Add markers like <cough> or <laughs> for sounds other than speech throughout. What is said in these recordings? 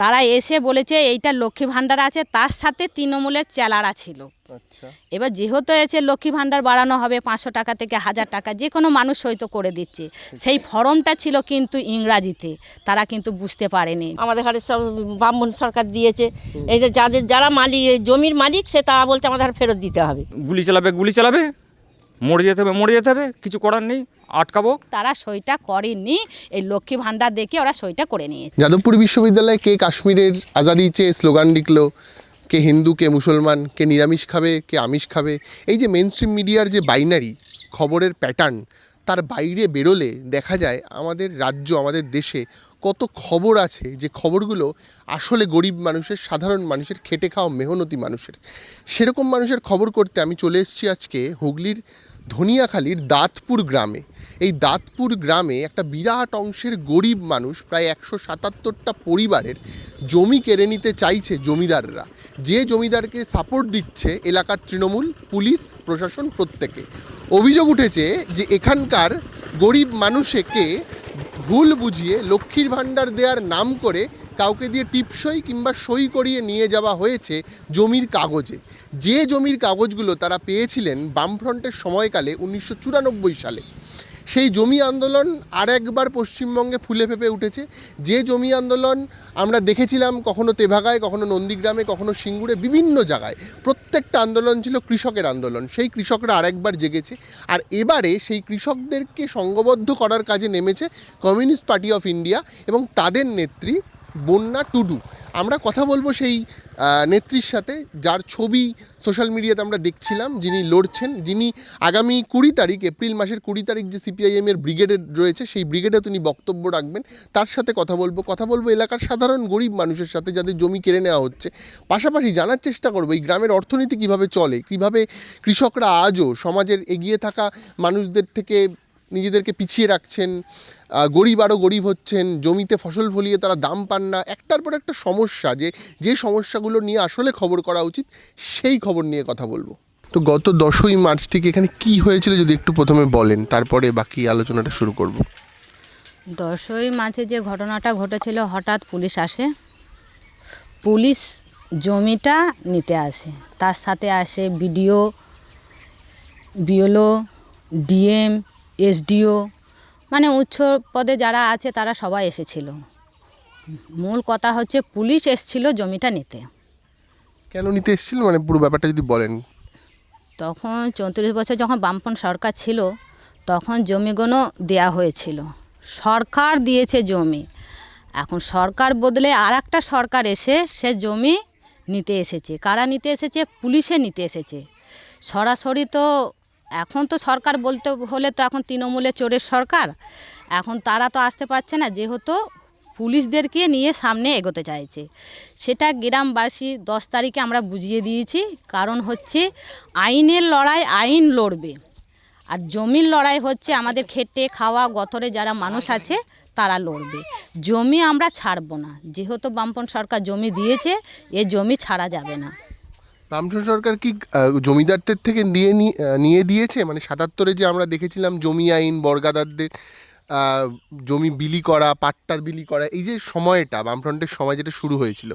তারা এসে বলেছে এইটা লক্ষ্মী ভাণ্ডার আছে তার সাথে তৃণমূলের চেলারা ছিল। আচ্ছা। এবার যেহেতু এসে লক্ষ্মী ভাণ্ডার বাড়ানো হবে পাঁচশো টাকা থেকে হাজার টাকা যে কোনো মানুষ হয়তো করে দিচ্ছে। সেই ফর্মটা ছিল কিন্তু ইংরাজিতে তারা কিন্তু বুঝতে পারেনি। আমাদের ঘরে সব ব্রাহ্মণ সরকার দিয়েছে। এই যে যাদের যারা মালিক এই জমির মালিক সে তারা বলছে আমাদের ফেরত দিতে হবে। গুলি চালাবে গুলি চালাবে? মরে যেতে হবে মরে যেতে হবে কিছু করার নেই আটকাবো। তারা সইটা করেনি এই লক্ষ্মী ভাণ্ডার দেখে ওরা সইটা করে নিয়েছে। যাদবপুর বিশ্ববিদ্যালয়ে কে কাশ্মীরের আজাদি চেয়ে স্লোগান লিখলো কে হিন্দু কে মুসলমান কে নিরামিষ খাবে কে আমিষ খাবে এই যে মেন স্ট্রিম মিডিয়ার যে বাইনারি খবরের প্যাটার্ন তার বাইরে বেরোলে দেখা যায় আমাদের রাজ্য আমাদের দেশে কত খবর আছে যে খবরগুলো আসলে গরিব মানুষের, সাধারণ মানুষের, খেটে খাওয়া মেহনতি মানুষের? সেরকম মানুষের খবর করতে আমি চলে এসেছি আজকে হুগলির ধনিয়াখালীর দাঁতপুর গ্রামে। এই দাঁতপুর গ্রামে একটা বিরাট অংশের গরিব মানুষ প্রায় একশো সাতাত্তরটা পরিবারের জমি কেড়ে নিতে চাইছে জমিদাররা। যে জমিদারকে সাপোর্ট দিচ্ছে এলাকার তৃণমূল, পুলিশ, প্রশাসন প্রত্যেকে। অভিযোগ উঠেছে যে এখানকার গরিব মানুষকে ভুল বুঝিয়ে লক্ষ্মীর ভাণ্ডার দেওয়ার নাম করে কাউকে দিয়ে টিপসই কিংবা সই করিয়ে নিয়ে যাওয়া হয়েছে জমির কাগজে। যে জমির কাগজগুলো তারা পেয়েছিলেন বামফ্রন্টের সময়কালে উনিশশো চুরানব্বই সালে। সেই জমি আন্দোলন আর একবার পশ্চিমবঙ্গে ফুলে ফেপে উঠেছে। যে জমি আন্দোলন আমরা দেখেছিলাম কখনো তেভাগায়, কখনো নন্দীগ্রামে, কখনো সিঙ্গুরে, বিভিন্ন জায়গায়। প্রত্যেকটা আন্দোলন ছিল কৃষকের আন্দোলন। সেই কৃষকরা আরেকবার জেগেছে। আর এবারে সেই কৃষকদেরকে সঙ্গবদ্ধ করার কাজে নেমেছে কমিউনিস্ট পার্টি অফ ইন্ডিয়া এবং তাদের নেত্রী বন্যা টুডু আমরা কথা বলব সেই নেত্রীর সাথে, যার ছবি সোশ্যাল মিডিয়াতে আমরা দেখছিলাম, যিনি লড়ছেন, যিনি আগামী কুড়ি তারিখ, এপ্রিল মাসের কুড়ি তারিখ যে সিপিআইএম এর ব্রিগেডে রয়েছে, সেই ব্রিগেডে তিনি বক্তব্য রাখবেন। তার সাথে কথা বলব। কথা বলব এলাকার সাধারণ গরিব মানুষের সাথে, যাদের জমি কেড়ে নেওয়া হচ্ছে। পাশাপাশি জানার চেষ্টা করব, এই গ্রামের অর্থনীতি কীভাবে চলে, কীভাবে কৃষকরা আজও সমাজের এগিয়ে থাকা মানুষদের থেকে নিজেদেরকে পিছিয়ে রাখছেন গরিব আরও গরিব হচ্ছেন, জমিতে ফসল ফলিয়ে তারা দাম পান না, একটার পর একটা সমস্যা যে যে সমস্যাগুলো নিয়ে আসলে খবর করা উচিত, সেই খবর নিয়ে কথা বলব। তো গত দশই মার্চ থেকে এখানে কি হয়েছিল যদি একটু প্রথমে বলেন, তারপরে বাকি আলোচনাটা শুরু করব। দশই মাঝে যে ঘটনাটা ঘটেছিল, হঠাৎ পুলিশ আসে। পুলিশ জমিটা নিতে আসে। তার সাথে আসে বিডিও বিওলো ডিএম, এসডিও মানে উচ্চ পদে যারা আছে তারা সবাই এসেছিল। মূল কথা হচ্ছে পুলিশ এসছিল জমিটা নিতে। কেন নিতে এসেছিল? মানে পুরো ব্যাপারটা যদি বলেন। তখন চৌত্রিশ বছর যখন বামপন সরকার ছিল তখন জমিগুলো দেয়া হয়েছিল। সরকার দিয়েছে জমি। এখন সরকার বদলে আর একটা সরকার এসে সে জমি নিতে এসেছে। কারা নিতে এসেছে? পুলিশে নিতে এসেছে। সরাসরি তো এখন তো সরকার বলতে হলে তো এখন তৃণমূলের চোরের সরকার। এখন তারা তো আসতে পারছে না, যেহেতু পুলিশদেরকে নিয়ে সামনে এগোতে চাইছে। সেটা গ্রামবাসী দশ তারিখে আমরা বুঝিয়ে দিয়েছি, কারণ হচ্ছে আইনের লড়াই আইন লড়বে। আর জমির লড়াই হচ্ছে আমাদের খেটে খাওয়া গতরে যারা মানুষ আছে, তারা লড়বে। জমি আমরা ছাড়বো না, যেহেতু বামপন সরকার জমি দিয়েছে, এ জমি ছাড়া যাবে না। রামচন্দ্র সরকার কি জমিদারদের থেকে নিয়ে নিয়ে দিয়েছে? মানে সাতাত্তরে যে আমরা দেখেছিলাম জমি আইন, বর্গাদারদের জমি বিলি করা, পাট্টা বিলি করা, এই যে সময়টা, বামফ্রন্টের সময় যেটা শুরু হয়েছিল,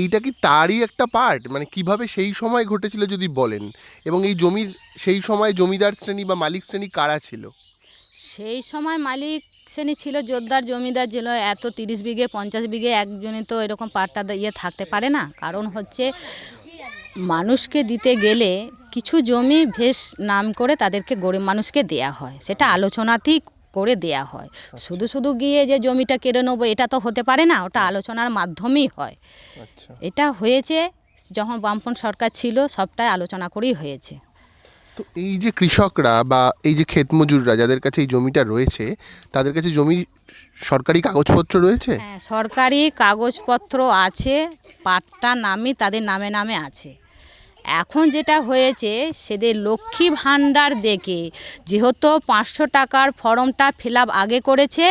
এইটা কি তারই একটা পার্ট? মানে কীভাবে সেই সময় ঘটেছিল যদি বলেন? এবং এই জমির, সেই সময় জমিদার শ্রেণি বা মালিক শ্রেণি কারা ছিল? সেই সময় মালিক শ্রেণি ছিল, জোরদার জমিদার ছিল, এত তিরিশ বিঘে, পঞ্চাশ বিঘে একজনে তো এরকম পাট্টা ইয়ে থাকতে পারে না। কারণ হচ্ছে মানুষকে দিতে গেলে কিছু জমি ভেস নাম করে তাদেরকে গরিব মানুষকে দেয়া হয়। সেটা আলোচনাতেই করে দেয়া হয়। শুধু শুধু গিয়ে যে জমিটা কেড়ে নেব এটা তো হতে পারে না ওটা আলোচনার মাধ্যমেই হয়। আচ্ছা। এটা হয়েছে যখন বামপন সরকার ছিল সবটাই আলোচনা করেই হয়েছে। তো এই যে কৃষকরা বা এই যে ক্ষেত মজুররা যাদের কাছে এই জমিটা রয়েছে তাদের কাছে জমি সরকারি কাগজপত্র রয়েছে? হ্যাঁ সরকারি কাগজপত্র আছে পাট্টা নামই তাদের নামে নামে আছে। এখন যেটা হয়েছে সেদের লক্ষ্মী ভাণ্ডার দেখে। যেহেতু পাঁচশো টাকার ফর্মটা ফিল আগে করেছে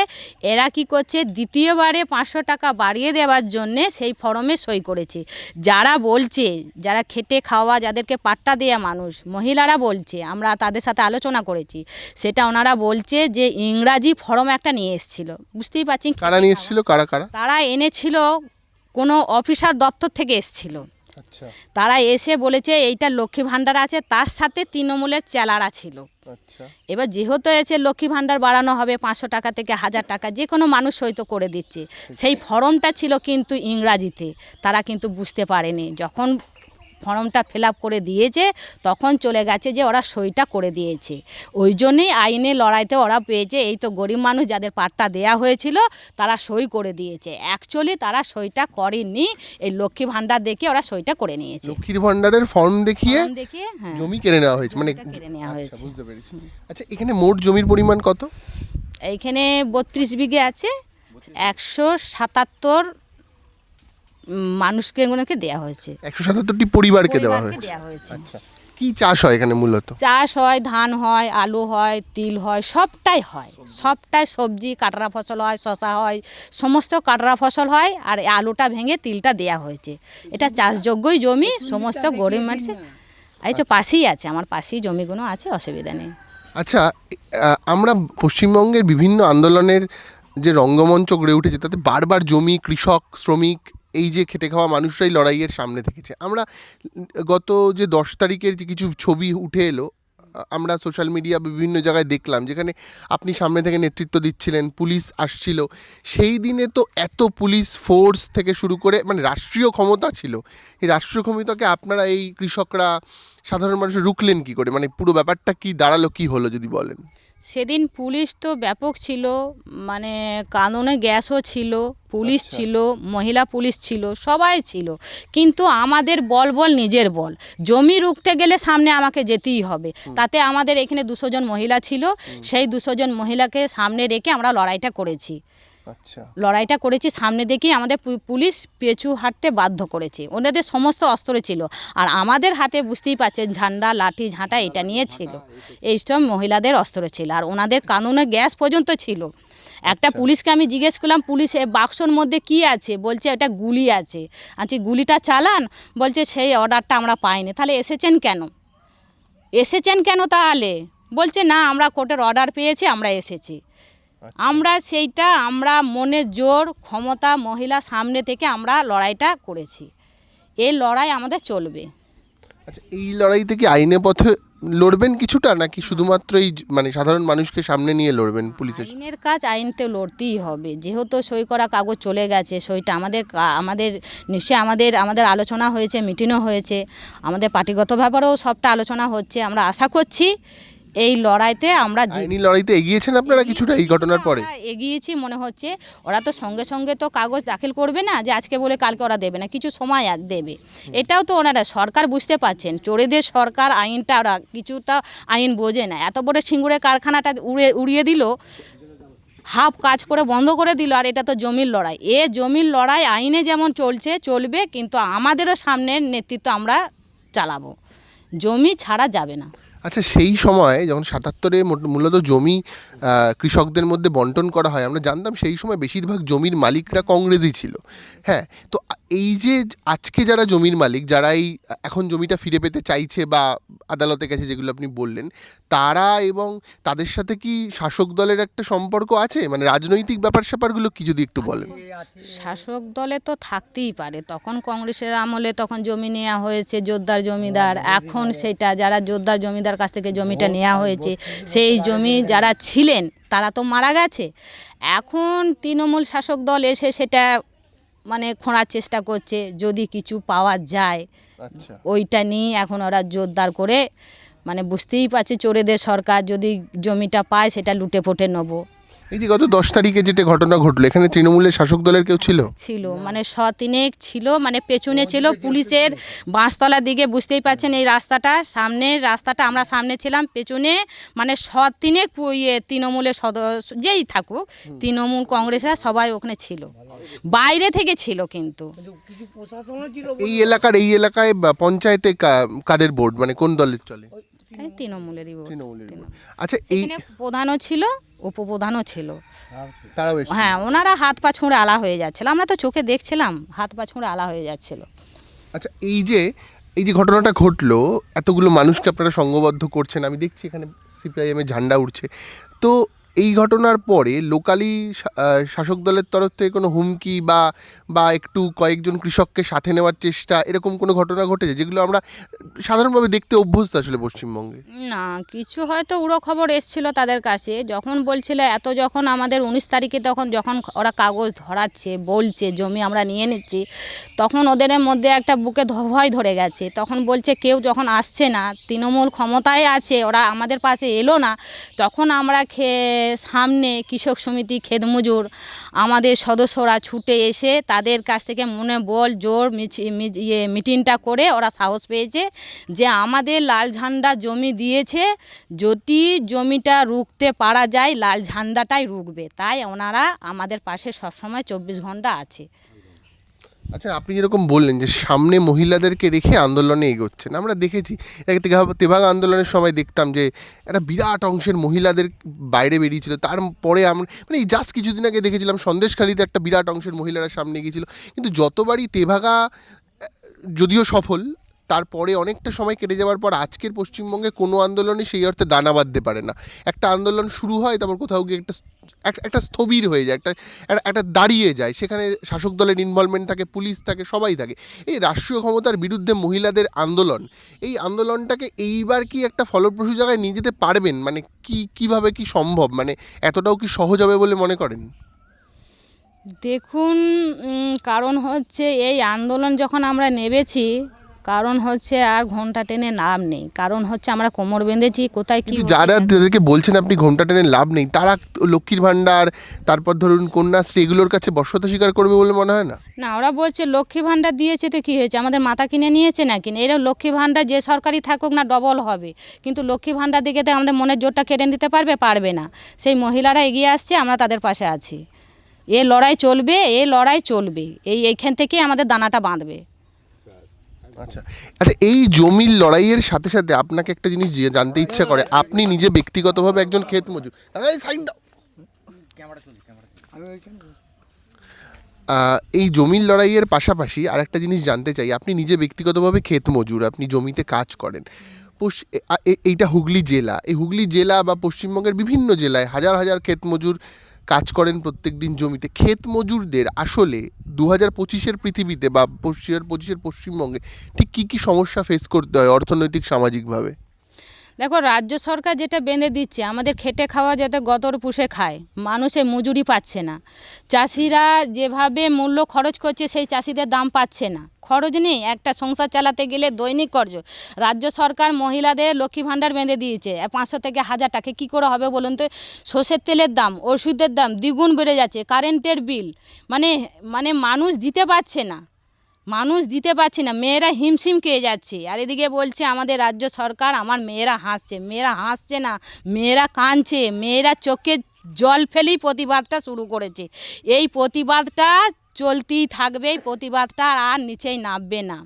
এরা কি করছে দ্বিতীয়বারে পাঁচশো টাকা বাড়িয়ে দেওয়ার জন্যে সেই ফর্মে সই করেছে। যারা বলছে যারা খেটে খাওয়া যাদেরকে পাট্টা দেয়া মানুষ মহিলারা বলছে আমরা তাদের সাথে আলোচনা করেছি। সেটা ওনারা বলছে যে ইংরাজি ফর্ম একটা নিয়ে এসেছিল। বুঝতেই পারছি কারা নিয়ে এসেছিল? কারা কারা? তারা এনেছিল কোনো অফিসার দপ্তর থেকে এসছিল। তারা এসে বলেছে এইটা লক্ষ্মী ভাণ্ডার আছে তার সাথে তৃণমূলের চেলারা ছিল। আচ্ছা। এবার যেহেতু এসে লক্ষ্মী ভাণ্ডার বাড়ানো হবে পাঁচশো টাকা থেকে হাজার টাকা যে কোনো মানুষ হয়তো করে দিচ্ছে। সেই ফর্মটা ছিল কিন্তু ইংরাজিতে তারা কিন্তু বুঝতে পারেনি। যখন ফর্মটা ফিল করে দিয়েছে তখন চলে গেছে যে ওরা সইটা করে দিয়েছে। ওই জন্যেই আইনে লড়াইতে ওরা পেয়েছে এই তো গরিব মানুষ যাদের পাট্টা দেয়া হয়েছিল তারা সই করে দিয়েছে। অ্যাকচুয়ালি তারা সইটা করেনি এই লক্ষ্মী ভাণ্ডার দেখে ওরা সইটা করে নিয়েছে। লক্ষ্মীর ভান্ডারের ফর্ম দেখিয়ে দেখিয়ে হ্যাঁ। জমি কেড়ে নেওয়া হয়েছে মানে কেড়ে নেওয়া আচ্ছা, হয়েছে। বুঝতে পেরেছি। আচ্ছা এখানে মোট জমির পরিমাণ কত? এইখানে বত্রিশ বিঘে আছে একশো সাতাত্তর মানুষকে এগুলোকে দেওয়া হয়েছে। একশো সাতাত্তরটি পরিবারকে দেওয়া হয়েছে। দেওয়া হয়েছে। আচ্ছা কি চাষ হয় এখানে মূলত? চাষ হয় ধান হয় আলু হয় তিল হয় সবটাই হয়। সবটাই সবজি কাটরা ফসল হয় শশা হয় সমস্ত কাটরা ফসল হয় আর আলুটা ভেঙে তিলটা দেয়া হয়েছে। এটা চাষযোগ্যই জমি সমস্ত গরিব মানুষ। এই তো পাশেই আছে আমার পাশেই জমিগুলো আছে অসুবিধা নেই। আচ্ছা আমরা পশ্চিমবঙ্গের বিভিন্ন আন্দোলনের যে রঙ্গমঞ্চ গড়ে উঠেছে তাতে বারবার জমি কৃষক শ্রমিক এই যে খেটে খাওয়া মানুষরাই লড়াইয়ের সামনে থেকেছে। আমরা গত যে দশ তারিখের যে কিছু ছবি উঠে এলো, আমরা সোশ্যাল মিডিয়া বিভিন্ন জায়গায় দেখলাম, যেখানে আপনি সামনে থেকে নেতৃত্ব দিচ্ছিলেন, পুলিশ আসছিল। সেই দিনে তো এত পুলিশ ফোর্স থেকে শুরু করে মানে রাষ্ট্রীয় ক্ষমতা ছিল। এই রাষ্ট্রীয় ক্ষমতাকে আপনারা, এই কৃষকরা সাধারণ মানুষ রুখলেন কি করে? মানে পুরো ব্যাপারটা কি দাঁড়াল কি হলো যদি বলেন? সেদিন পুলিশ তো ব্যাপক ছিল মানে কাননে গ্যাসও ছিল পুলিশ ছিল মহিলা পুলিশ ছিল সবাই ছিল। কিন্তু আমাদের বল বল নিজের বল। জমি রুখতে গেলে সামনে আমাকে যেতেই হবে। তাতে আমাদের এখানে দুশো জন মহিলা ছিল। সেই দুশো জন মহিলাকে সামনে রেখে আমরা লড়াইটা করেছি। আচ্ছা লড়াইটা করেছি সামনে দেখেই আমাদের পুলিশ পেছু হাঁটতে বাধ্য করেছে। ওনাদের সমস্ত অস্ত্র ছিল। আর আমাদের হাতে বুঝতেই পারছেন ঝান্ডা লাঠি ঝাঁটা এটা নিয়ে ছিল। এইসব মহিলাদের অস্ত্র ছিল। আর ওনাদের কানুনে গ্যাস পর্যন্ত ছিল। একটা পুলিশকে আমি জিজ্ঞেস করলাম পুলিশ বাক্সর মধ্যে কি আছে? বলছে এটা গুলি আছে। আচ্ছা গুলিটা চালান? বলছে সেই অর্ডারটা আমরা পাইনি। তাহলে এসেছেন কেন? এসেছেন কেন তাহলে? বলছে না আমরা কোর্টের অর্ডার পেয়েছি আমরা এসেছি। আমরা সেইটা আমরা মনে জোর ক্ষমতা মহিলা সামনে থেকে আমরা লড়াইটা করেছি। এই লড়াই আমাদের চলবে। আচ্ছা এই লড়াইতে কি আইনে পথে লড়বেন কিছুটা নাকি শুধুমাত্র এই মানে সাধারণ মানুষকে সামনে নিয়ে লড়বেন পুলিশের আইনের কাজ আইন তো লড়তেই হবে। যেহেতু সই করা কাগজ চলে গেছে সইটা আমাদের আমাদের নিশ্চয়ই আমাদের আমাদের আলোচনা হয়েছে মিটিংও হয়েছে। আমাদের পার্টিগত ব্যাপারেও সবটা আলোচনা হচ্ছে। আমরা আশা করছি এই লড়াইতে আমরা। আইনি লড়াইতে এগিয়েছেন আপনারা কিছুটা এই ঘটনার পরে? এগিয়েছি মনে হচ্ছে। ওরা তো সঙ্গে সঙ্গে তো কাগজ দাখিল করবে না যে আজকে বলে কালকে ওরা দেবে না কিছু সময় দেবে। এটাও তো ওনারা সরকার বুঝতে পারছেন চোরেদের সরকার আইনটা ওরা কিছুটা আইন বোঝে না। এত বড় সিঙ্গুরে কারখানাটা উড়ে উড়িয়ে দিল হাফ কাজ করে বন্ধ করে দিল আর এটা তো জমির লড়াই। এ জমির লড়াই আইনে যেমন চলছে চলবে কিন্তু আমাদেরও সামনের নেতৃত্ব আমরা চালাবো। জমি ছাড়া যাবে না। আচ্ছা সেই সময় যখন সাতাত্তরে মোট- মূলত জমি কৃষকদের মধ্যে বন্টন করা হয় আমরা জানতাম সেই সময় বেশিরভাগ জমির মালিকরা কংগ্রেসই ছিল। হ্যাঁ তো এই যে আজকে যারা জমির মালিক যারা এই এখন জমিটা ফিরে পেতে চাইছে বা আদালতে গেছে যেগুলো আপনি বললেন তারা এবং তাদের সাথে কি শাসক দলের একটা সম্পর্ক আছে? মানে রাজনৈতিক ব্যাপার স্যাপারগুলো কি যদি একটু বলেন। শাসক দলে তো থাকতেই পারে। তখন কংগ্রেসের আমলে তখন জমি নেওয়া হয়েছে জোরদার জমিদার। এখন সেটা যারা জোরদার জমিদার কাছ থেকে জমিটা নেওয়া হয়েছে। সেই জমি যারা ছিলেন তারা তো মারা গেছে। এখন তৃণমূল শাসক দল এসে সেটা মানে খোঁড়ার চেষ্টা করছে যদি কিছু পাওয়া যায়। আচ্ছা। ওইটা নিয়ে এখন ওরা জোরদার করে মানে বুঝতেই পারছে চোরেদের সরকার যদি জমিটা পায় সেটা লুটে ফুটে নেব। এই যে গত দশ তারিখে যেটা ঘটনা ঘটলো এখানে তৃণমূলের শাসক দলের কেউ ছিল? ছিল মানে শতিনেক ছিল মানে পেছনে ছিল পুলিশের বাঁশতলার দিকে বুঝতেই পারছেন এই রাস্তাটা সামনের রাস্তাটা আমরা সামনে ছিলাম পেছনে মানে শতিনেক পু- ইয়ে তৃণমূলের সদস্য যেই থাকুক তৃণমূল কংগ্রেসরা সবাই ওখানে ছিল। বাইরে থেকে ছিল কিন্তু। এই এলাকার এই এলাকায় পঞ্চায়েতে কাদের বোর্ড মানে কোন দলের চলে? তৃণমূলেরই board। আচ্ছা এই প্রধানও ছিল। উপপ্রধানও ছিল। তারাও এসেছিল। হ্যাঁ ওনারা হাত পা ছুঁড়ে আলা হয়ে যাচ্ছিল। আমরা তো চোখে দেখছিলাম হাত পা ছুঁড়ে আলা হয়ে যাচ্ছিল। আচ্ছা এই যে এই যে ঘটনাটা ঘটলো এতগুলো মানুষকে আপনারা সঙ্গবদ্ধ করছেন আমি দেখছি এখানে সিপিআইএম এর ঝান্ডা উঠছে তো এই ঘটনার পরে লোকালি শাসক দলের তরফ থেকে কোনো হুমকি বা বা একটু কয়েকজন কৃষককে সাথে নেওয়ার চেষ্টা এরকম কোনো ঘটনা ঘটেছে যেগুলো আমরা সাধারণভাবে দেখতে অভ্যস্ত আসলে পশ্চিমবঙ্গে? না, কিছু হয়তো উড়ো খবর এসছিল তাদের কাছে। যখন বলছিল এত যখন আমাদের উনিশ তারিখে তখন যখন ওরা কাগজ ধরাচ্ছে, বলছে, জমি আমরা নিয়ে নিচ্ছি, তখন ওদের মধ্যে একটা বুকে ভয় ধরে গেছে। তখন বলছে কেউ যখন আসছে না, তৃণমূল ক্ষমতায় আছে, ওরা আমাদের পাশে এলো না, তখন আমরা খে সামনে কৃষক সমিতি খেতমজুর আমাদের সদস্যরা ছুটে এসে তাদের কাছ থেকে মনে বল, জোর ইয়ে মিটিংটা করে ওরা সাহস পেয়েছে যে আমাদের লাল ঝান্ডা জমি দিয়েছে। যদি জমিটা রুখতে পারা যায়, লাল ঝান্ডাটাই রুখবে। তাই ওনারা আমাদের পাশে সবসময় চব্বিশ ঘণ্টা আছে। আচ্ছা আপনি যেরকম বললেন যে সামনে মহিলাদেরকে রেখে আন্দোলনে এগোচ্ছেন, আমরা দেখেছি তেভাগ আন্দোলনের সময় দেখতাম যে একটা বিরাট অংশের মহিলাদের বাইরে বেরিয়েছিল তারপরে আমরা মানে এই জাস্ট কিছুদিন আগে দেখেছিলাম সন্দেশখালিতে একটা বিরাট অংশের মহিলারা সামনে গিয়েছিল, কিন্তু যতবারই তেভাগা যদিও সফল তারপরে অনেকটা সময় কেটে যাওয়ার পর আজকের পশ্চিমবঙ্গে কোনো আন্দোলনে সেই অর্থে দানা বাঁধতে পারে না। একটা আন্দোলন শুরু হয়, তারপর কোথাও গিয়ে একটা এক- একটা স্থবির হয়ে যায়, একটা- একটা দাঁড়িয়ে যায়। সেখানে শাসক দলের ইনভলভমেন্ট থাকে, পুলিশ থাকে, সবাই থাকে। এই রাষ্ট্রীয় ক্ষমতার বিরুদ্ধে মহিলাদের আন্দোলন, এই আন্দোলনটাকে এইবার কি একটা ফলপ্রসূ জায়গায় নিয়ে যেতে পারবেন? মানে কি, কীভাবে কি সম্ভব? মানে এতটাও কি সহজ হবে বলে মনে করেন? দেখুন কারণ হচ্ছে এই আন্দোলন যখন আমরা নেবেছি কারণ হচ্ছে আর ঘণ্টা টেনে লাভ নেই। কারণ হচ্ছে আমরা কোমর বেঁধেছি কোথায় কি যারা তাদেরকে বলছেন আপনি ঘণ্টা টেনে লাভ নেই তারা লক্ষ্মীর ভাণ্ডার তারপর ধরুন কন্যাশ্রী এগুলোর কাছে বর্ষতা স্বীকার করবে বলে মনে হয় না? না ওরা বলছে লক্ষ্মী ভাণ্ডার দিয়েছে তো কী হয়েছে? আমাদের মাথা কিনে নিয়েছে না কিনে এরা লক্ষ্মী ভাণ্ডার যে সরকারি থাকুক না ডবল হবে। কিন্তু লক্ষ্মী ভাণ্ডার দিকে তো আমাদের মনের জোরটা কেড়ে নিতে পারবে পারবে না। সেই মহিলারা এগিয়ে আসছে আমরা তাদের পাশে আছি। এ লড়াই চলবে এ লড়াই চলবে। এই এইখান থেকেই আমাদের দানাটা বাঁধবে। আচ্ছা। আচ্ছা এই জমির লড়াইয়ের সাথে সাথে আপনাকে একটা জিনিস জানতে ইচ্ছা করে। আপনি নিজে ব্যক্তিগতভাবে একজন ক্ষেত মজুর। দাও। এই জমির লড়াইয়ের পাশাপাশি আর একটা জিনিস জানতে চাই। আপনি নিজে ব্যক্তিগতভাবে ক্ষেত মজুর, আপনি জমিতে কাজ করেন। এইটা হুগলি জেলা। এই হুগলি জেলা বা পশ্চিমবঙ্গের বিভিন্ন জেলায় হাজার হাজার ক্ষেত মজুর কাজ করেন প্রত্যেক দিন জমিতে। ক্ষেত মজুরদের আসলে দু হাজার পঁচিশের পৃথিবীতে বা হাজার পঁচিশের পশ্চিমবঙ্গে ঠিক কী কী সমস্যা ফেস করতে হয় অর্থনৈতিক, সামাজিকভাবে? দেখো, রাজ্য সরকার যেটা বেঁধে দিচ্ছে, আমাদের খেটে খাওয়া যাতে গতর পুষে খায়, মানুষে মজুরি পাচ্ছে না। চাষিরা যেভাবে মূল্য খরচ করছে, সেই চাষিদের দাম পাচ্ছে না। খরচ নেই, একটা সংসার চালাতে গেলে দৈনিক খরচ। রাজ্য সরকার মহিলাদের লক্ষ্মী ভাণ্ডার বেঁধে দিয়েছে। পাঁচশো থেকে হাজার টাকা কী করে হবে বলুন তো? সর্ষের তেলের দাম, ওষুধের দাম দ্বিগুণ বেড়ে যাচ্ছে, কারেন্টের বিল। মানে মানে মানুষ দিতে পারছে না। মানুষ দিতে পারছে না, মেয়েরা হিমশিম খেয়ে যাচ্ছে। আর এদিকে বলছে আমাদের রাজ্য সরকার, আমার মেয়েরা হাসছে। মেয়েরা হাসছে না, মেয়েরা কাঁদছে। মেয়েরা চোখে জল ফেলেই প্রতিবাদটা শুরু করেছে। এই প্রতিবাদটা চলতেই থাকবে প্রতিবাদটা আর নিচেই নামবে না।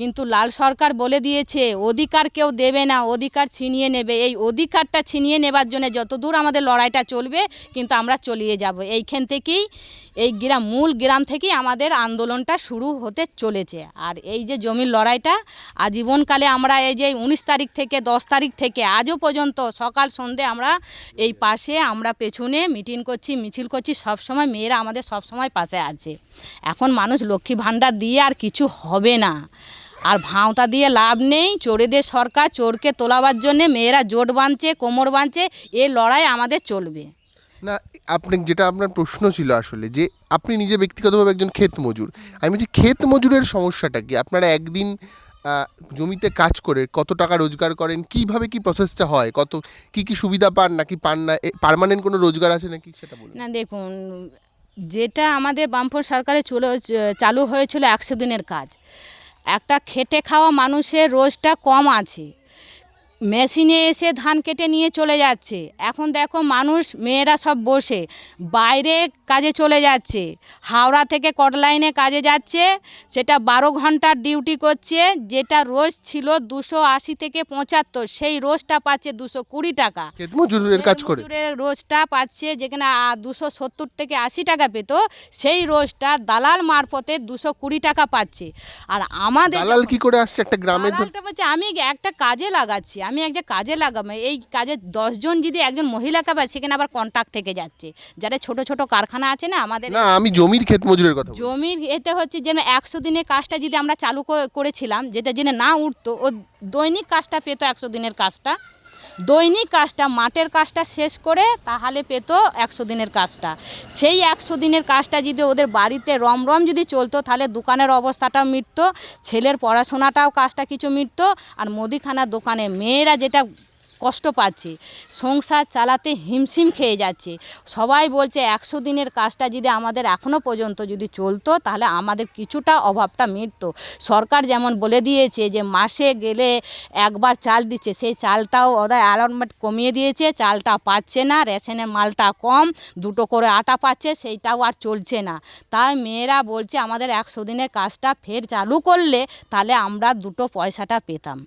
কিন্তু লাল সরকার বলে দিয়েছে, অধিকার কেউ দেবে না, অধিকার ছিনিয়ে নেবে। এই অধিকারটা ছিনিয়ে নেবার জন্য যতদূর আমাদের লড়াইটা চলবে, কিন্তু আমরা চলিয়ে যাব। এইখান থেকেই, এই গ্রাম মূল গ্রাম থেকেই আমাদের আন্দোলনটা শুরু হতে চলেছে। আর এই যে জমির লড়াইটা, আজীবনকালে আমরা এই যে উনিশ তারিখ থেকে দশ তারিখ থেকে আজও পর্যন্ত সকাল সন্ধে আমরা এই পাশে, আমরা পেছনে মিটিং করছি, মিছিল করছি, সব সময় মেয়েরা আমাদের সব সময় পাশে আছে। এখন মানুষ লক্ষ্মী ভাণ্ডার দিয়ে আর কিছু হবে না। আর ভাঁওতা দিয়ে লাভ নেই চোরেদের সরকার চোরকে তোলাবার জন্যে মেয়েরা জোট বাঁধছে কোমর বাঁধছে এ লড়াই আমাদের চলবে। না আপনি যেটা আপনার প্রশ্ন ছিল আসলে যে আপনি নিজে ব্যক্তিগতভাবে একজন ক্ষেত মজুর আমি বলছি ক্ষেত মজুরের সমস্যাটা কি? আপনারা একদিন জমিতে কাজ করে কত টাকা রোজগার করেন কীভাবে কি প্রসেসটা হয়? কত কি কি সুবিধা পান নাকি পান না পার্মানেন্ট কোনো রোজগার আছে নাকি? সেটা বলুন। না দেখুন যেটা আমাদের বামফ্রন্ট সরকারে চলো চালু হয়েছিল একশো দিনের কাজ। একটা খেটে খাওয়া মানুষের রোজটা কম আছে। মেশিনে এসে ধান কেটে নিয়ে চলে যাচ্ছে। এখন দেখো মানুষ মেয়েরা সব বসে বাইরে কাজে চলে যাচ্ছে। হাওড়া থেকে কটলাইনে কাজে যাচ্ছে সেটা বারো ঘণ্টার ডিউটি করছে যেটা রোজ ছিল দুশো আশি থেকে পঁচাত্তর সেই রোজটা পাচ্ছে দুশো কুড়ি টাকা। মজুরের কাজ করে। রোজটা পাচ্ছে যেখানে দুশো সত্তর থেকে আশি টাকা পেত সেই রোজটা দালাল মারফতে দুশো কুড়ি টাকা পাচ্ছে। আর আমাদের দালাল কি করে আসছে? একটা গ্রামের আমি একটা কাজে লাগাচ্ছি আমি একটা কাজে লাগাবো এই কাজে দশজন যদি একজন মহিলাকে পায় সেখানে আবার কন্ট্রাক্ট থেকে যাচ্ছে। যারা ছোট ছোট কারখানা আছে না আমাদের না আমি জমির ক্ষেত মজুরের কথা জমির এতে হচ্ছে যেন একশো দিনের কাজটা যদি আমরা চালু করেছিলাম যেটা যেন না উঠতো ও দৈনিক কাজটা পেতো একশো দিনের কাজটা। দৈনিক কাজটা, মাঠের কাজটা শেষ করে তাহলে পেত একশো দিনের কাজটা। সেই একশো দিনের কাজটা যদি ওদের বাড়িতে রমরম যদি চলতো, তাহলে দোকানের অবস্থাটাও মিটতো, ছেলের পড়াশোনাটাও কাজটা কিছু মিটতো, আর মুদিখানার দোকানে মেয়েরা যেটা কষ্ট পাচ্ছে। সংসার চালাতে হিমশিম খেয়ে যাচ্ছে। সবাই বলছে একশো দিনের কাজটা যদি আমাদের এখনও পর্যন্ত যদি চলতো, তাহলে আমাদের কিছুটা অভাবটা মিটতো। সরকার যেমন বলে দিয়েছে যে, মাসে গেলে একবার চাল দিচ্ছে, সেই চালটাও ওদের অ্যালার্টমেন্ট কমিয়ে দিয়েছে, চালটা পাচ্ছে না, রেশনের মালটা কম, দুটো করে আটা পাচ্ছে, সেইটাও আর চলছে না। তাই মেয়েরা বলছে আমাদের একশো দিনের কাজটা ফের চালু করলে তাহলে আমরা দুটো পয়সাটা পেতাম।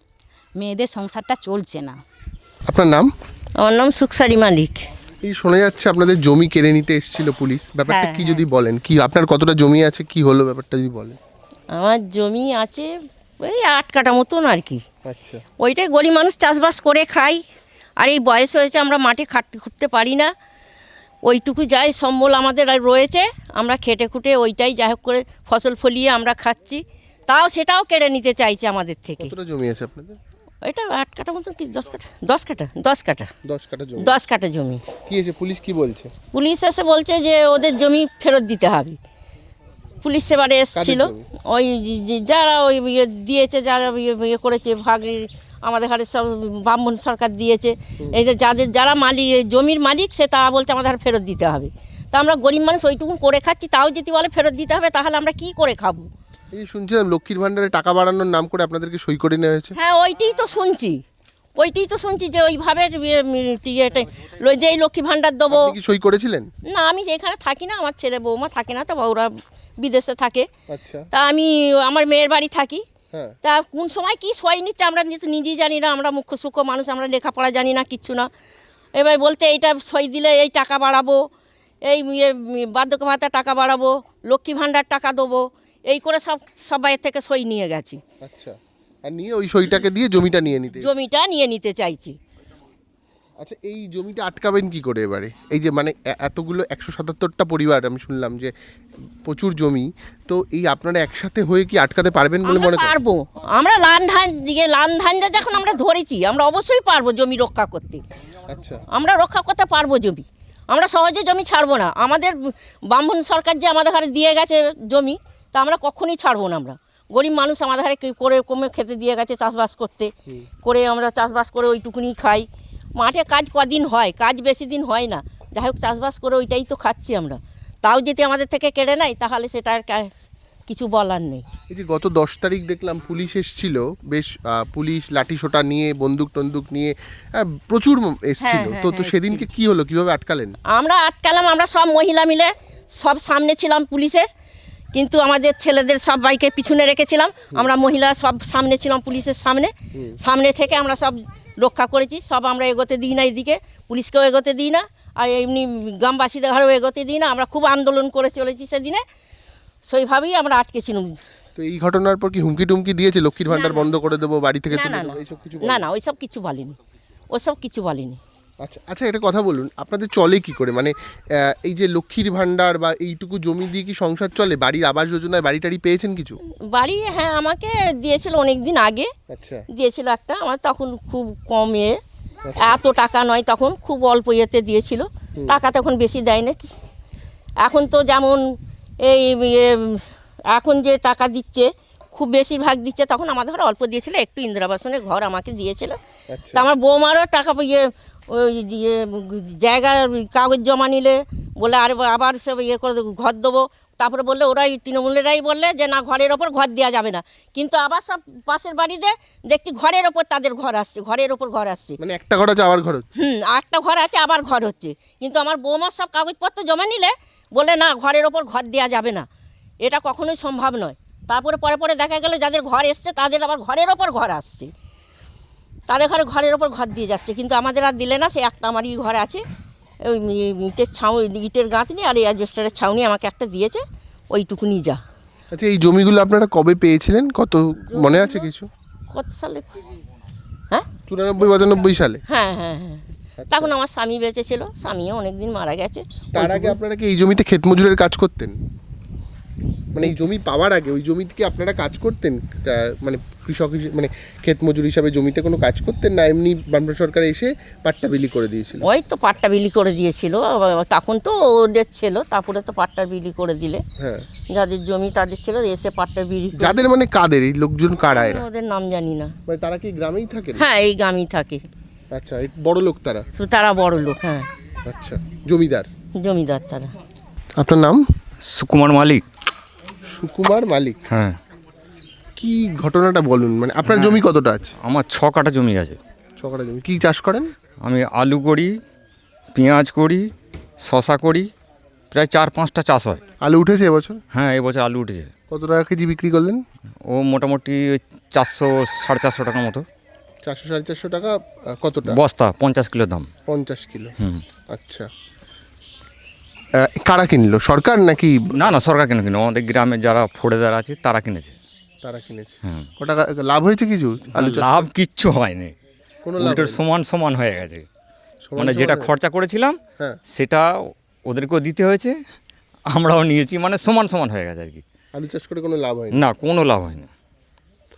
মেয়েদের সংসারটা চলছে না। আপনার নাম? আমার নাম সুখসারি মালিক। এই শোনা যাচ্ছে আপনাদের জমি কেড়ে নিতে এসেছিল পুলিশ। ব্যাপারটা হ্যাঁ, কি যদি বলেন? কি আপনার কতটা জমি আছে? কি হলো ব্যাপারটা যদি বলেন? আমার জমি আছে ওই আট কাটা মতন আর কি। আচ্ছা। ওইটাই গরিব মানুষ চাষবাস করে খাই আর এই বয়স হয়েছে আমরা মাঠে খাটতে খুঁটতে পারি না। ওইটুকু যাই সম্বল আমাদের আর রয়েছে। আমরা খেটে খুঁটে ওইটাই যাই হোক করে ফসল ফলিয়ে আমরা খাচ্ছি। তাও সেটাও কেড়ে নিতে চাইছে আমাদের থেকে। জমি আছে আপনাদের? ওইটা আট কাটা মতন কি? দশ কাটা দশ কাটা দশ কাটা দশ কাটা জমি। দশ কাটা জমি। কি হয়েছে পুলিশ কি বলছে? পুলিশ এসে বলছে যে ওদের জমি ফেরত দিতে হবে। পুলিশ এবারে এসেছিল। ওই যারা ওই ইয়ে দিয়েছে যারা ইয়ে ইয়ে করেছে ভাগ আমাদের ঘরে সব ব্রাহ্মণ সরকার দিয়েছে। এই যে যাদের যারা মালিক জমির মালিক সে তারা বলছে আমাদের আর ফেরত দিতে হবে। তা আমরা গরিব মানুষ ওইটুকু করে খাচ্ছি তাও যদি বলে ফেরত দিতে হবে তাহলে আমরা কি করে খাব? এই শুনছিলাম লক্ষ্মীর ভান্ডারে টাকা বাড়ানোর নাম করে আপনাদেরকে সই করে নেওয়া হয়েছে। হ্যাঁ ওইটাই তো শুনছি। ওইটাই তো শুনছি যে ওইভাবে ইয়ে, ইয়েটা লই- যে লক্ষ্মী ভাণ্ডার দেবো। আপনি কি সই করেছিলেন? না আমি এখানে থাকি না আমার ছেলে বৌমা থাকে না তো ওরা বিদেশে থাকে। আচ্ছা। তা আমি আমার মেয়ের বাড়ি থাকি। হ্যাঁ। তা কোন সময় কি সই নিচ্ছে আমরা নিজে- নিজেই জানি না আমরা মুখ্য সূক্ষ্ম মানুষ আমরা লেখাপড়া জানি না কিচ্ছু না। এবার বলতে এইটা সই দিলে এই টাকা বাড়াবো এই ইয়ে বার্ধক্য ভাতা টাকা বাড়াবো লক্ষ্মী ভাণ্ডার টাকা দেবো। এই করে সব সবাই থেকে সই নিয়ে গেছি। আচ্ছা। আর নিয়ে ওই সইটাকে দিয়ে জমিটা নিয়ে নিতে? জমিটা নিয়ে নিতে চাইছি। আচ্ছা এই জমিটা আটকাবেন কি করে এবারে? এই যে মানে এতগুলো একশো সাতাত্তরটা পরিবার আমি শুনলাম যে প্রচুর জমি তো এই আপনারা একসাথে হয়ে কি আটকাতে পারবেন বলে আমরা মনে পারব। আমরা লান ধান দিয়ে লান ধান যখন আমরা ধরেছি আমরা অবশ্যই পারব জমি রক্ষা করতে। আচ্ছা। আমরা রক্ষা করতে পারব জমি। আমরা সহজে জমি ছাড়বো না। আমাদের ব্রাহ্মণ সরকার যে আমাদের ঘরে দিয়ে গেছে জমি তা আমরা কখনই ছাড়বো না আমরা। গরিব মানুষ আমাদের করে কমে খেতে দিয়ে গেছে চাষবাস করতে? করে আমরা চাষবাস করে ওইটুকুনি খাই। মাঠে কাজ কদিন হয় কাজ বেশি দিন হয় না। যাই হোক চাষবাস করে ওইটাই তো খাচ্ছি আমরা। তাও যদি আমাদের থেকে কেড়ে নেয় তাহলে সেটা আর কিছু বলার নেই। এই যে গত দশ তারিখ দেখলাম পুলিশ এসছিল বেশ পুলিশ লাঠি সোটা নিয়ে বন্দুক টন্দুক নিয়ে প্রচুর এসছিল। হ্যাঁ, তো তো হ্যাঁ, সেদিনকে কি হলো? কীভাবে আটকালেন? আমরা আটকালাম আমরা সব মহিলা মিলে সব সামনে ছিলাম পুলিশের। কিন্তু আমাদের ছেলেদের সবাইকে পিছনে রেখেছিলাম। আমরা মহিলা সব সামনে ছিলাম পুলিশের সামনে। সামনে থেকে আমরা সব রক্ষা করেছি। সব আমরা এগোতে দিই না এদিকে। পুলিশকেও এগোতে দিই না। আর এমনি গ্রামবাসীদের ঘরেও এগোতে দিই না। আমরা খুব আন্দোলন করে চলেছি সেদিনে। সেইভাবেই আমরা আটকেছিলাম। তো এই ঘটনার পর কি হুমকি টুমকি দিয়েছে? লক্ষ্মীর ভান্ডার বন্ধ করে দেবো বাড়ি থেকে না না ওইসব কিছু বলেনি। ওসব কিছু বলেনি। আচ্ছা আচ্ছা একটা কথা বলুন আপনাদের চলে কি করে? মানে এই যে লক্ষ্মীর ভান্ডার বা এইটুকু জমি দিয়ে কি সংসার চলে? বাড়ির আবাস যোজনায় বাড়ি টাড়ি পেয়েছেন কিছু? বাড়ি হ্যাঁ আমাকে দিয়েছিল অনেক দিন আগে। আচ্ছা। দিয়েছিল একটা আমার তখন খুব কম এ। এত টাকা নয় তখন খুব অল্প ইয়েতে দিয়েছিল। টাকা তখন বেশি দেয় না কি এখন তো যেমন এই ইয়ে, এখন যে টাকা দিচ্ছে খুব বেশিরভাগ দিচ্ছে তখন আমাদের ঘরে অল্প দিয়েছিল। একটু ইন্দিরাবাসনের ঘর আমাকে দিয়েছিল। আচ্ছা। তা আমার বৌমারও টাকা ইয়ে ওই ইয়ে জায়গার কাগজ জমা নিলে বলে আর আবার সব ইয়ে করে ঘর দেবো। তারপরে বললে ওরাই তৃণমূলেরাই বললে যে না ঘরের ওপর ঘর দেওয়া যাবে না। কিন্তু আবার সব পাশের বাড়িতে দেখছি ঘরের ওপর তাদের ঘর আসছে ঘরের ওপর ঘর আসছে। মানে একটা ঘর আছে আবার ঘর হচ্ছে? হুম একটা ঘর আছে আবার ঘর হচ্ছে। কিন্তু আমার বৌমার সব কাগজপত্র জমা নিলে বলে না ঘরের ওপর ঘর দেওয়া যাবে না। এটা কখনোই সম্ভব নয়। তারপরে পরে পরে দেখা গেল যাদের ঘর এসছে তাদের আবার ঘরের ওপর ঘর আসছে। তাদের ঘরে ঘরের ওপর ঘর দিয়ে যাচ্ছে। কিন্তু আমাদের আর দিলে না সে একটা আমারই ঘর আছে। ওই ইটের ছাউ ইটের গাঁথনি আর এই অ্যাডজাস্টারের ছাউনি আমাকে একটা দিয়েছে। ওইটুকুনি যা। আচ্ছা এই জমিগুলো আপনারা কবে পেয়েছিলেন? কত মনে আছে কিছু? কত সালে? হ্যাঁ? চুরানব্বই পঁচানব্বই সালে? হ্যাঁ হ্যাঁ হ্যাঁ। তখন আমার স্বামী বেঁচে ছিল স্বামীও অনেক দিন মারা গেছে। তার আগে আপনারা কি এই জমিতে ক্ষেত মজুরের কাজ করতেন? মানে এই জমি পাওয়ার আগে ওই জমিতে কি আপনারা কাজ করতেন? মানে কৃষক হিসেবে মানে ক্ষেত মজুর হিসাবে জমিতে কোনো কাজ করতেন না এমনি বামফ্রন্ট সরকার এসে পাট্টা বিলি করে দিয়েছিল। ওই তো পাট্টা বিলি করে দিয়েছিল তখন তো ওদের ছিল তারপরে তো পাট্টা বিলি করে দিলে। হ্যাঁ। যাদের জমি তাদের ছিল এসে পাট্টা বিলি যাদের মানে কাদের? এই লোকজন কারা এরা? ওদের নাম জানি না। মানে তারা কি গ্রামেই থাকে হ্যাঁ এই গ্রামেই থাকে। আচ্ছা এই বড় লোক তারা? তো তারা বড় লোক হ্যাঁ। আচ্ছা জমিদার? জমিদার তারা। আপনার নাম? সুকুমার মালিক। সুকুমার মালিক। হ্যাঁ। কি ঘটনাটা বলুন? মানে আপনার জমি কতটা আছে? আমার ছ কাটা জমি আছে। ছকাটা জমি। কী চাষ করেন? আমি আলু করি পেঁয়াজ করি শশা করি প্রায় চার পাঁচটা চাষ হয়। আলু উঠেছে এবছর? হ্যাঁ এবছর আলু উঠেছে। কত টাকা কেজি বিক্রি করলেন? ও মোটামুটি ওই চারশো সাড়ে চারশো টাকা মতো। চারশো সাড়ে চারশো টাকা কতটা? বস্তা পঞ্চাশ কিলো দাম। পঞ্চাশ কিলো। হুম। আচ্ছা। কারা কিনলো? সরকার নাকি? না না সরকার কেন কিনো আমাদের গ্রামে যারা ফোড়েদার আছে তারা কিনেছে। তারা কিনেছে। হুম। ক লাভ হয়েছে কিছু? আলু চাষ লাভ কিচ্ছু হয়নি। কোনো লাভ উল্টোর হয়নি? সমান সমান হয়ে গেছে। সমান মানে সমান যেটা হয়ে- খরচা করেছিলাম হ্যাঁ। সেটা ওদেরকেও দিতে হয়েছে আমরাও নিয়েছি মানে সমান সমান হয়ে গেছে আর কি। আলু চাষ করে কোনো লাভ হয়নি? না কোনো লাভ হয়নি।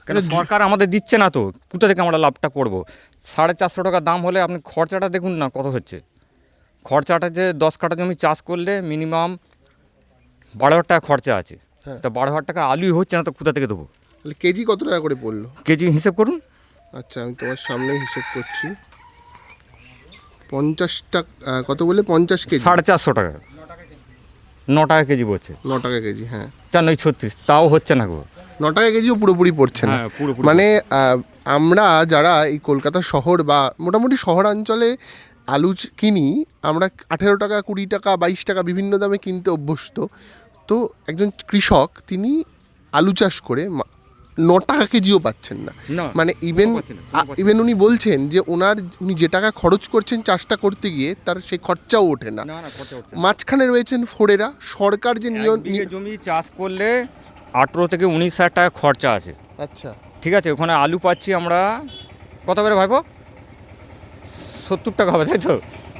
কেন সরকার আমাদের দিচ্ছে না তো কোথা থেকে আমরা লাভটা করব? সাড়ে চারশো টাকা দাম হলে আপনি খরচাটা দেখুন না কত হচ্ছে। খরচাটা যে দশ কাটা জমি চাষ করলে মিনিমাম বারো হাজার টাকা খরচা আছে। হ্যাঁ। তা বারো হাজার টাকা আলুই হচ্ছে না তো কোথা থেকে দেবো? তাহলে কেজি কত টাকা করে পড়ল? কেজি হিসেব করুন। আচ্ছা আমি তোমার সামনেই হিসেব করছি। পঞ্চাশ টাকা কত বলে পঞ্চাশ কেজি। সাড়ে চারশো টাকা। ন টাকা কেজি পড়ছে। ন টাকা কেজি হ্যাঁ। চার নয় ছত্রিশ। তাও হচ্ছে না গো। ন টাকা কেজিও পুরোপুরি পড়ছে না। হ্যাঁ, পুরোপুরি। মানে আমরা যারা এই কলকাতা শহর বা মোটামুটি শহরাঞ্চলে আলু কিনি আমরা আঠেরো টাকা কুড়ি টাকা বাইশ টাকা বিভিন্ন দামে কিনতে অভ্যস্ত। তো একজন কৃষক তিনি আলু চাষ করে ন টাকা কেজিও পাচ্ছেন না। মানে ইভেন ইভেন উনি বলছেন যে ওনার উনি যে টাকা খরচ করছেন চাষটা করতে গিয়ে তার সেই খরচাও ওঠে না। মাঝখানে রয়েছেন ফোরেরা সরকার যে নিয়ম জমি চাষ করলে আঠেরো থেকে উনিশ হাজার টাকা খরচা আছে। আচ্ছা। ঠিক আছে ওখানে আলু পাচ্ছি আমরা কত করে ভাইবো সত্তর টাকা হবে তাই তো?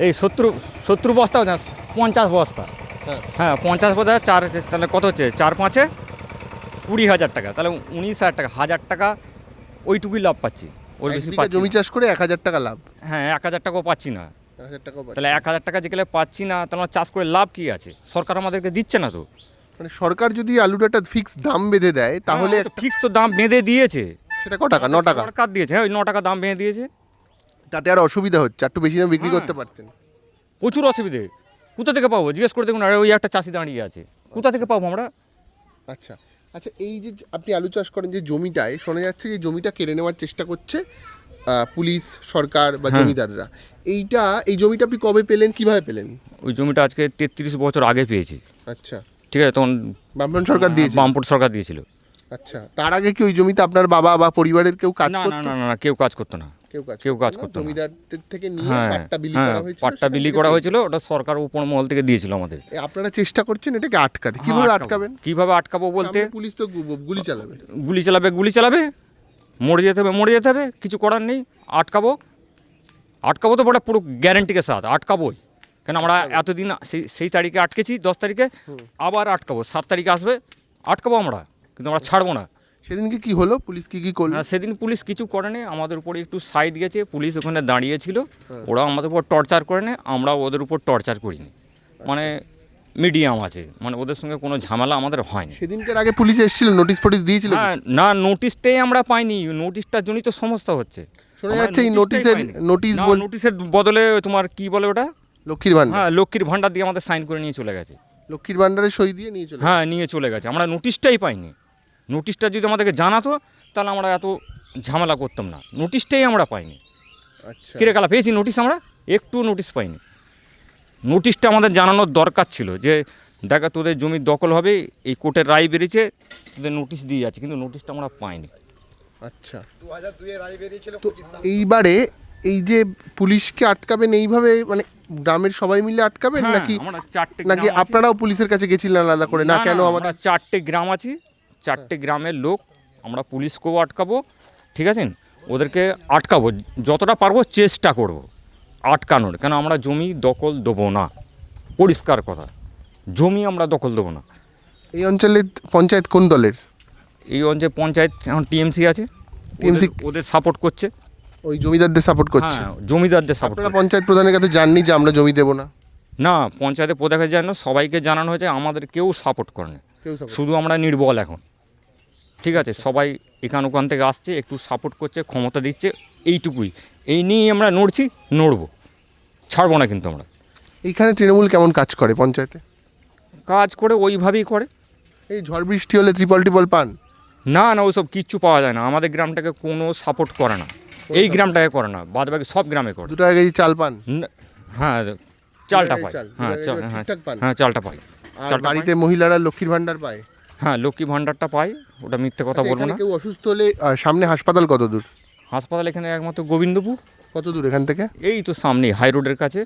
এই সত্তর সত্তর বস্তা পঞ্চাশ বস্তা। হ্যাঁ। হ্যাঁ পঞ্চাশ বস্তা চার তাহলে কত হচ্ছে? চার পাঁচে কুড়ি হাজার টাকা তাহলে উনিশ হাজার টাকা হাজার টাকা ওইটুকুই লাভ পাচ্ছি ওর বেশি জমি চাষ করে এক হাজার টাকা লাভ? হ্যাঁ এক হাজার টাকাও পাচ্ছি না। তাহলে এক হাজার টাকা যেগুলো পাচ্ছি না তাহলে চাষ করে লাভ কী আছে? সরকার আমাদেরকে দিচ্ছে না তো। মানে সরকার যদি আলুর একটা ফিক্স দাম বেঁধে দেয় তাহলে একটা- ফিক্স তো দাম বেঁধে দিয়েছে। সেটা ক টাকা? ন টাকা? সরকার দিয়েছে হ্যাঁ ওই ন টাকা দাম বেঁধে দিয়েছে। তাতে আর অসুবিধা হচ্ছে একটু বেশি দাম বিক্রি হ্যাঁ। করতে পারতেন। প্রচুর অসুবিধে। কোথা থেকে পাবো? জিজ্ঞেস করে দেখুন আরে ওই একটা চাষি দাঁড়িয়ে আছে। কোথা থেকে পাবো আমরা? আচ্ছা। আচ্ছা এই যে আপনি আলু চাষ করেন যে জমিটায় শোনা যাচ্ছে যে জমিটা কেড়ে নেওয়ার চেষ্টা করছে পুলিশ সরকার বা হ্যাঁ। জমিদাররা। এইটা এই জমিটা আপনি কবে পেলেন কীভাবে পেলেন? ওই জমিটা আজকে তেত্রিশ বছর আগে পেয়েছি। আচ্ছা। ঠিক আছে তখন বামফ্রন্ট সরকার দিয়েছে বামপুর সরকার দিয়েছিল। আচ্ছা তার আগে কি ওই জমিতে আপনার বাবা বা পরিবারের কেউ কাজ করতো? না না না, কেউ কাজ করতো না। কেউ কাজ কেউ কাজ? করতো জমিদারদের থেকে নিয়ে হ্যাঁ পাট্টা বিলি হ্যাঁ করা হয়েছিল পাট্টা বিলি করা হয়েছিল ওটা সরকার উপর মহল থেকে দিয়েছিল আমাদের। আপনারা চেষ্টা করছেন এটাকে আটকাতে। কীভাবে হ্যাঁ, আটকাবেন? কীভাবে আটকাবো বলতে? পুলিশ তো গুলি চালাবে। গুলি চালাবে গুলি চালাবে? মরে যেতে হবে মরে যেতে হবে? কিছু করার নেই আটকাবো। আটকাবো তো বড় পুরো গ্যারেন্টিকে সাথ আটকাবোই। কেন আমরা এতদিন সেই সেই তারিখে আটকেছি দশ তারিখে আবার আটকাবো সাত তারিখে আসবে আটকাবো আমরা কিন্তু আমরা ছাড়বো না। সেদিনকে কি হলো? পুলিশ কি কি করল? আর সেদিন পুলিশ কিছু করেনি। আমাদের উপরে একটু সাইড গেছে পুলিশ ওখানে দাঁড়িয়েছিল। ওরা আমাদের উপর টর্চার করে করেনি আমরা ওদের উপর টর্চার করিনি। মানে মিডিয়াম আছে মানে ওদের সঙ্গে কোনো ঝামেলা আমাদের হয়নি। সেদিনকার আগে পুলিশ এসেছিল নোটিশ ফোটিস দিয়েছিল হ্যাঁ না নোটিশটাই আমরা পাইনি। নোটিশটার জন্যই তো সমস্যা হচ্ছে। শোনা যাচ্ছে এই নোটিশের নোটিশ বল নোটিশের বদলে তোমার কি বলে ওটা? লক্ষ্মীর ভান্ডার হ্যাঁ লক্ষ্মীর ভান্ডার দিয়ে আমাদের সাইন করে নিয়ে চলে গেছে। লক্ষ্মীর ভান্ডারের সই দিয়ে নিয়ে চলে হ্যাঁ নিয়ে চলে গেছে। আমরা নোটিশটাই পাইনি। নোটিশটা যদি আমাদেরকে জানাতো তাহলে আমরা এত ঝামেলা করতাম না। নোটিশটাই আমরা পাইনি। আচ্ছা। কিরে কালা পেয়েছি নোটিশ আমরা? একটু নোটিশ পাইনি। নোটিশটা আমাদের জানানোর দরকার ছিল যে দেখা তোদের জমি দখল হবে এই কোর্টের রায় বেরিয়েছে তোদের নোটিশ দিয়ে যাচ্ছে কিন্তু নোটিশটা আমরা পাইনি। আচ্ছা। তো এইবারে এই যে পুলিশকে আটকাবেন এইভাবে মানে গ্রামের সবাই মিলে আটকাবেন হ্যাঁ, নাকি চারটে নাকি আপনারাও পুলিশের কাছে গেছিলেন আলাদা করে? না কেন আমাদের চারটে গ্রাম আছি। চারটে গ্রামের লোক আমরা পুলিশকেও আটকাবো ঠিক আছে? ওদেরকে আটকাবো যতটা পারব চেষ্টা করব আটকানোর। কেন আমরা জমি দখল দেবো না। পরিষ্কার কথা জমি আমরা দখল দেবো না। এই অঞ্চলে পঞ্চায়েত কোন দলের? এই অঞ্চলে পঞ্চায়েত এখন টিএমসি আছে TMC ওদের- সাপোর্ট করছে। ওই জমিদারদের সাপোর্ট করছে? হ্যাঁ জমিদারদের সাপোর্ট পঞ্চায়েত প্রধানের কাছে জাননি যে আমরা জমি দেবো না? না পঞ্চায়েতের প্রধানকে জানো সবাইকে জানানো হয়েছে আমাদের কেউ সাপোর্ট করেনি। কেউ শুধু আমরা নির্বল এখন। ঠিক আছে সবাই এখান ওখান থেকে আসছে একটু সাপোর্ট করছে ক্ষমতা দিচ্ছে এইটুকুই। এই নিয়েই আমরা নড়ছি নড়বো। ছাড়বো না কিন্তু আমরা। এইখানে তৃণমূল কেমন কাজ করে পঞ্চায়েতে? কাজ করে ওইভাবেই করে। এই ঝড় বৃষ্টি হলে ত্রিপল টিপল পান? না না ওসব কিচ্ছু পাওয়া যায় না। আমাদের গ্রামটাকে কোনো সাপোর্ট করে না। এই গ্রামটাকে করে না বাদ বাকি সব গ্রামে করে। দু টাকা কেজি চাল পান? হ্যাঁ চালটা পাই হ্যাঁ হ্যাঁ? হ্যাঁ চালটা পাই বাড়িতে মহিলারা লক্ষ্মীর ভান্ডার পায়? হ্যাঁ লক্ষ্মী ভাণ্ডারটা পাই ওটা মিথ্যে কথা আচ্ছা, বলব না। কেউ অসুস্থ হলে সামনে হাসপাতাল কত দূর? হাসপাতাল এখানে একমাত্র গোবিন্দপুর। কত দূর এখান থেকে? এই তো সামনেই হাই রোডের কাছে।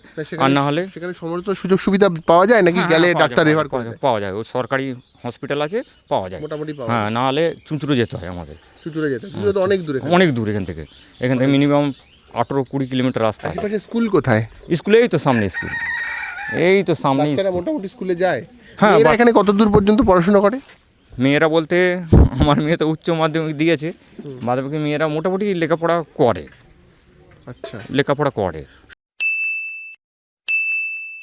আর না হলে সেখানে সমস্ত সুযোগ সুবিধা পাওয়া যায় নাকি হ্যাঁ, গেলে হ্যাঁ, ডাক্তার যায়, রেফার করে যায়, পাওয়া যায় ও সরকারি হসপিটাল আছে পাওয়া যায়। মোটামুটি হ্যাঁ না হলে চুঁচুড়ে যেতে হয় আমাদের। চুচুড়ে যেতে চুচুড়ে তো অনেক দূরে অনেক দূর এখান থেকে। এখান থেকে মিনিমাম আঠেরো কুড়ি কিলোমিটার রাস্তা আশেপাশে স্কুল কোথায়? স্কুলে এই তো সামনে স্কুল এই তো সামনে মোটামুটি স্কুলে যায়। হ্যাঁ, এখানে কত দূর পর্যন্ত পড়াশোনা করে? মেয়েরা বলতে <laughs> আমার মেয়ে তো উচ্চ মাধ্যমিক দিয়েছে মাধ্যমিক মেয়েরা মোটামুটি লেখাপড়া করে। আচ্ছা। লেখাপড়া করে।